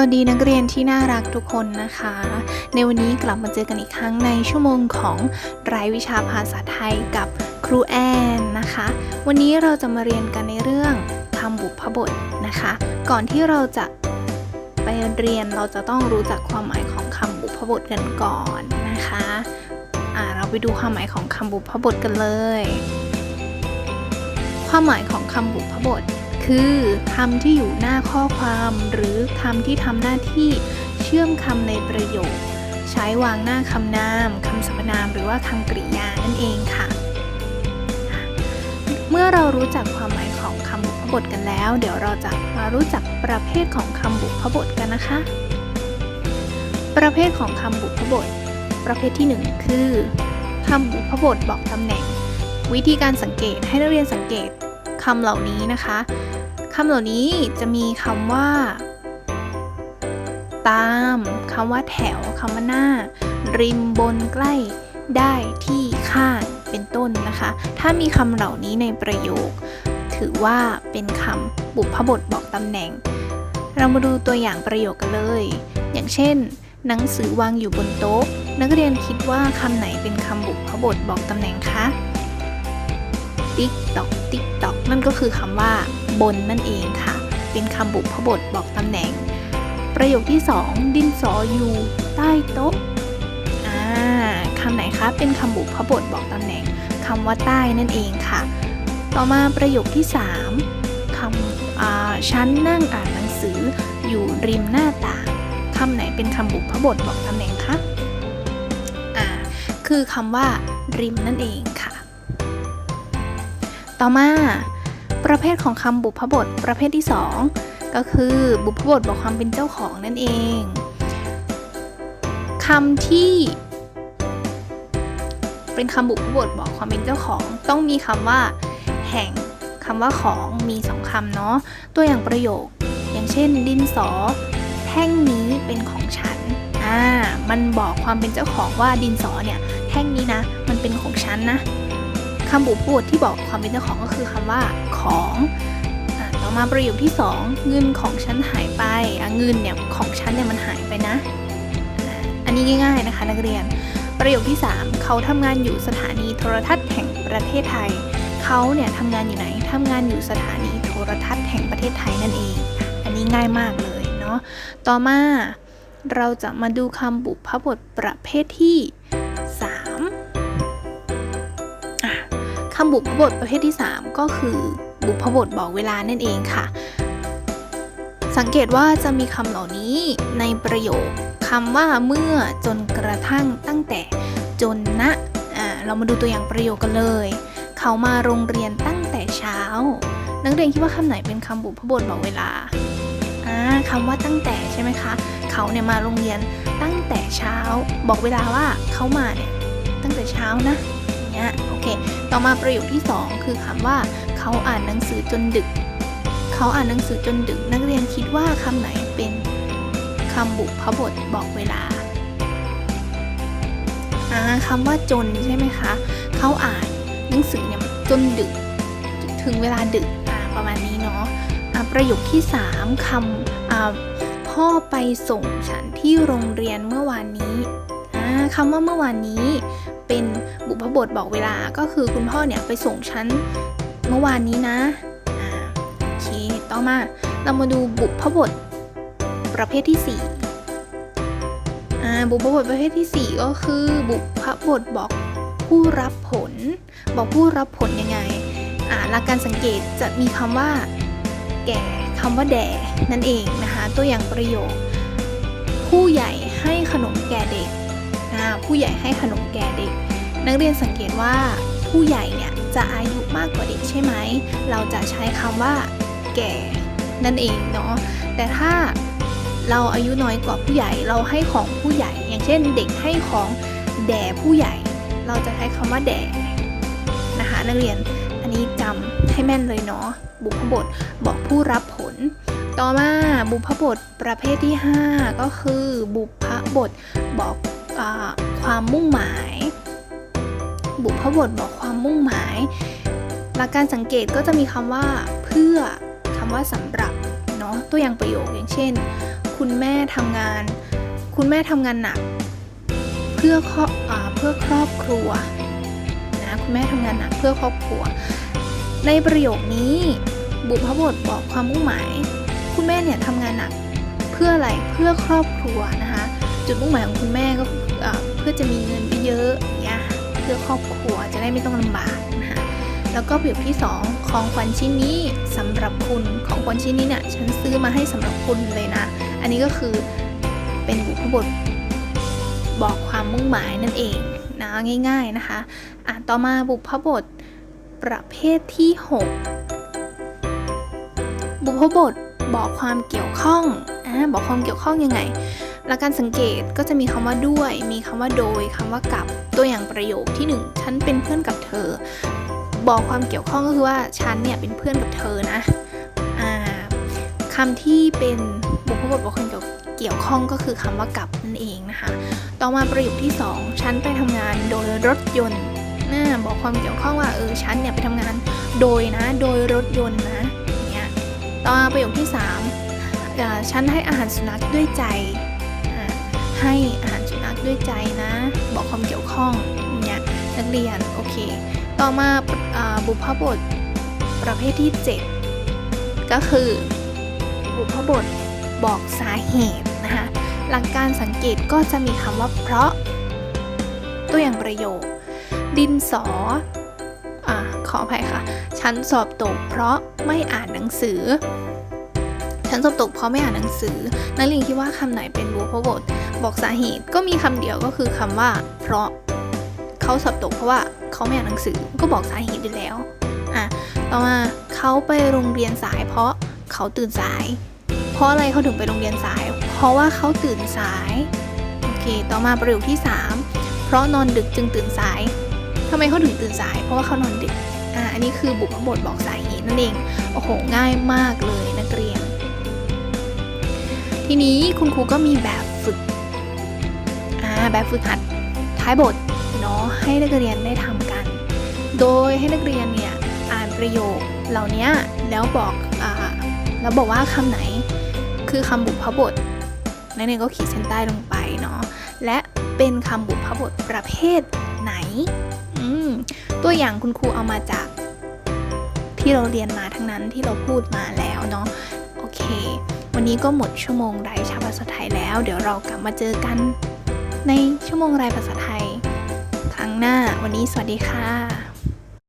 วัสดีนักเรียนที่น่ารักทุกคนนะคะ ในวันนี้กลับมาเจอกันอีกครั้งในชั่วโมงของรายวิชาภาษาไทยกับครูแอนนะคะ วันนี้เราจะมาเรียนกันในเรื่องคำบุพบทนะคะ ก่อนที่เราจะไปเรียนเราจะต้องรู้จักความหมายของคำบุพบทกันก่อนนะคะอ่าเราไปดูความหมายของคำบุพบทกันเลย ความหมายของคำบุพบท คือคำที่อยู่หน้าข้อความหรือคำที่ทำหน้าที่เชื่อมคำในประโยค ใช้วางหน้าคำนามคำสรรพนาม หรือว่าคำกริยานั่นเองค่ะ เมื่อเรารู้จักความหมายของคำบุพบทกันแล้ว เดี๋ยวเราจะมารู้จักประเภทของคำบุพบทกันนะคะ ประเภทของคำบุพบท ประเภทที่หนึ่งคือคำบุพบทบอกตำแหน่ง วิธีการสังเกตให้นักเรียนสังเกตคำเหล่านี้นะคะำเหล่านี้จะมีคำว่า ตามคำว่าแถวคำว่าหน้า ริมบนใกล้ได้ที่ข้างเป็นต้นนะคะ ถ้ามีคำเหล่านี้ในประโยค ถือว่าเป็นคำบุพบทบอกตำแหน่ง เรามาดูตัวอย่างประโยคกันเลย อย่างเช่น หนังสือวางอยู่บนโต๊ะ นักเรียนคิดว่าคำไหนเป็นคำบุพบทบอกตำแหน่งคะ ติ๊กตอกติ๊กตอกนั่นก็คือคำว่าบนนั่นเองค่ะ เป็นคำบุพบทบอกตำแหน่ง ประโยคที่ 2 ดินสออยู่ใต้โต๊ะอ่าคำไหนคะเป็นคำบุพบทบอกตำแหน่งคำว่าใต้นั่นเองค่ะ ต่อมาประโยคที่ 3คำอ่าฉันนั่งอ่านหนังสืออยู่ริมหน้าต่างคำไหนเป็นคำบุพบทบอกตำแหน่งคะอ่าคือคำว่าริมนั่นเอง ต่อมา ประเภทของคำบุพบทประเภทที่ 2 ก็คือบุพบทบอกความเป็นเจ้าของนั่นเองคำที่เป็นคำบุพบทบอกความเป็นเจ้าของ ต้องมีคำว่า แห่งคำว่าของมีสองคำเนาะตัวอย่างประโยค อย่างเช่น ดินสอแท่งนี้เป็นของฉันอ่ามันบอกความเป็นเจ้าของว่าดินสอเนี่ยแท่งนี้นะ มันเป็นของฉันนะ คำบุพบทที่บอกความเป็นเจ้าของก็คือคำว่าของต่อมาประโยคที่ 2 เงินของฉันหายไปเงินเนี่ยของฉันเนี่ยมันหายไปนะ อันนี้ง่ายๆนะคะนักเรียน ประโยคที่ 3 เขาทำงานอยู่สถานีโทรทัศน์แห่งประเทศไทย เขาเนี่ยทำงานอยู่ไหนทำงานอยู่สถานีโทรทัศน์แห่งประเทศไทยนั่นเอง อันนี้ง่ายมากเลยเนาะ ต่อมาเราจะมาดูคำบุพบทประเภทที่ คำบุพบทประเภทที่ 3 ก็คือบุพบทบอกเวลานั่นเองค่ะ สังเกตว่าจะมีคำเหล่านี้ในประโยคคำว่าเมื่อจนกระทั่งตั้งแต่จนนะอ่าเรามาดูตัวอย่างประโยคกันเลย เขามาโรงเรียนตั้งแต่เช้า นักเรียนคิดว่าคำไหนเป็นคำบุพบทบอกเวลาอ่าคำว่าตั้งแต่ใช่ไหมคะ เขาเนี่ยมาโรงเรียนตั้งแต่เช้า บอกเวลาว่าเขามาเนี่ยตั้งแต่เช้านะ งี้ยโอเค ต่อมาประโยคที่ 2 คือคำว่า เขาอ่านหนังสือจนดึก เขาอ่านหนังสือจนดึก นักเรียนคิดว่าคำไหนเป็นคำบุพบทบอกเวลาอ่าคำว่าจนใช่ไหมคะ เขาอ่านหนังสือเนี่ยจนดึก ถึงเวลาดึกประมาณนี้เนาะประโยคที่ 3คำอ่าพ่อไปส่งฉันที่โรงเรียนเมื่อวานนี้ คำว่าเมื่อวานนี้เป็นบุพบทบอกเวลาก็คือคุณพ่อเนี่ยไปส่งฉันเมื่อวานนี้นะโอเคต่อมาเรามาดูบุพบทประเภทที่4อ่บุพบทประเภทที่ 4 ก็คือบุพบทบอกผู้รับผล บอกผู้รับผลยังไงอ่าหลักการสังเกตจะมีคำว่า แก่คำว่าแด่นั่นเองนะคะ ตัวอย่างประโยค ผู้ใหญ่ให้ขนมแก่เด็กาผู้ใหญ่ให้ขนมแก่เด็ก นักเรียนสังเกตว่า ผู้ใหญ่เนี่ยจะอายุมากกว่าเด็กใช่ไหม เราจะใช้คำว่า แก่ นั่นเองเนาะ แต่ถ้าเราอายุน้อยกว่าผู้ใหญ่เราให้ของผู้ใหญ่ อย่างเช่น เด็กให้ของแด่ผู้ใหญ่ เราจะใช้คำว่าแด่นะคะนักเรียนอันนี้จำให้แม่นเลยเนาะบุพบทบอกผู้รับผล ต่อมาบุพบทประเภทที่ 5 ก็คือบุพบทบอก อาความมุ่งหมาย บุพบทบอกความมุ่งหมาย หลักการสังเกตก็จะมีคำว่าเพื่อคำว่าสำหรับเนาะตัวอย่างประโยคอย่างเช่น คุณแม่ทำงาน คุณแม่ทำงานหนัก เพื่อครอบเพื่อครอบครัวนะคุณแม่ทำงานหนักเพื่อครอบครัว ในประโยคนี้บุพบทบอกความมุ่งหมาย คุณแม่เนี่ยทำงานหนักเพื่ออะไรเพื่อครอบครัวนะคะจุดมุ่งหมายของคุณแม่ก็ เพื่อจะมีเงินเยอะๆเงี้ยเพื่อครอบครัวจะได้ไม่ต้องลำบากนะคะแล้วก็ประโยคที่ 2 ของขวัญชิ้นนี้สำหรับคุณของขวัญชิ้นนี้เนี่ยฉันซื้อมาให้สำหรับคุณเลยนะ อันนี้ก็คือเป็นบุพบทบอกความมุ่งหมายนั่นเองนะง่าย ๆนะคะอะต่อมาบุพบทประเภทที่ 6 บุพบทบอกความเกี่ยวข้องอ่าบอกความเกี่ยวข้องยังไง หลัการสังเกตก็จะมีคำว่าด้วย มีคำว่าโดยคำว่ากับตัวอย่างประโยคที่หนึ่งฉันเป็นเพื่อนกับเธอ บอกความเกี่ยวข้องก็คือว่าฉันเนี่ยเป็นเพื่อนกับเธอนะอ่าคำที่เป็นบุพบทบอกความเกี่ยวข้องก็คือคำว่ากับนั่นเองนะคะ ต่อมาประโยคที่สองฉันไปทำงานโดยรถยนต์น่าบอกความเกี่ยวข้องว่าเออฉันเนี่ยไปทำงานโดยนะ โดยรถยนต์นะอย่างเงี้ยต่อมาประโยคที่3ฉันให้อาหารสุนัขด้วยใจ ให้อาหารสุนัขด้วยใจนะ บอกความเกี่ยวข้องเนี่ยนักเรียนโอเค ต่อมาอบุพบทประเภทที่ 7 ก็คือ บุพบทบอกสาเหตุนะคะหลักการสังเกตก็จะมีคำว่าเพราะ ตัวอย่างประโยค ดินสออขออภัยค่ะ ฉันสอบตกเพราะไม่อ่านหนังสือ ฉันสอบตกเพราะไม่อ่านหนังสือ นักเรียนคิดว่าคำไหนเป็นบุพบท บอกสาเหตุก็มีคำเดียวก็คือคำว่า เพราะเขาสอบตกเพราะว่าเขาไม่อ่านหนังสือก็บอกสาเหตุได้แล้วอะต่อมาเขาไปโรงเรียนสาย เพราะเขาตื่นสาย เพราะอะไรเขาถึงไปโรงเรียนสาย เพราะว่าเขาตื่นสายโอเค ต่อมาประโยคที่ 3 เพราะนอนดึกจึงตื่นสายทำไมเขาถึงตื่นสาย เพราะว่าเขานอนดึกอ่าอันนี้คือบุพบทบอกสาเหตุนั่นเองโอ้โหง่ายมากเลยนักเรียน ทีนี้คุณครูก็มีแบบฝึกอ่าแบบฝึกหัดท้ายบทเนาะให้นักเรียนได้ทำกัน โดยให้นักเรียนเนี่ยอ่านประโยคเหล่านี้แล้วบอกอ่าแล้วบอกว่าคำไหนคือคำบุพบทนักเรียนก็ขีดเส้นใต้ลงไปเนาะและเป็นคำบุพบทประเภทไหนอืมตัวอย่างคุณครูเอามาจากที่เราเรียนมาทั้งนั้นที่เราพูดมาแล้วเนาะโอเค วันนี้ก็หมดชั่วโมงไร้ชาภาษาไทยแล้ว เดี๋ยวเรากลับมาเจอกัน ในชั่วโมงไร้ภาษาไทย ครั้งหน้าวันนี้สวัสดีค่ะ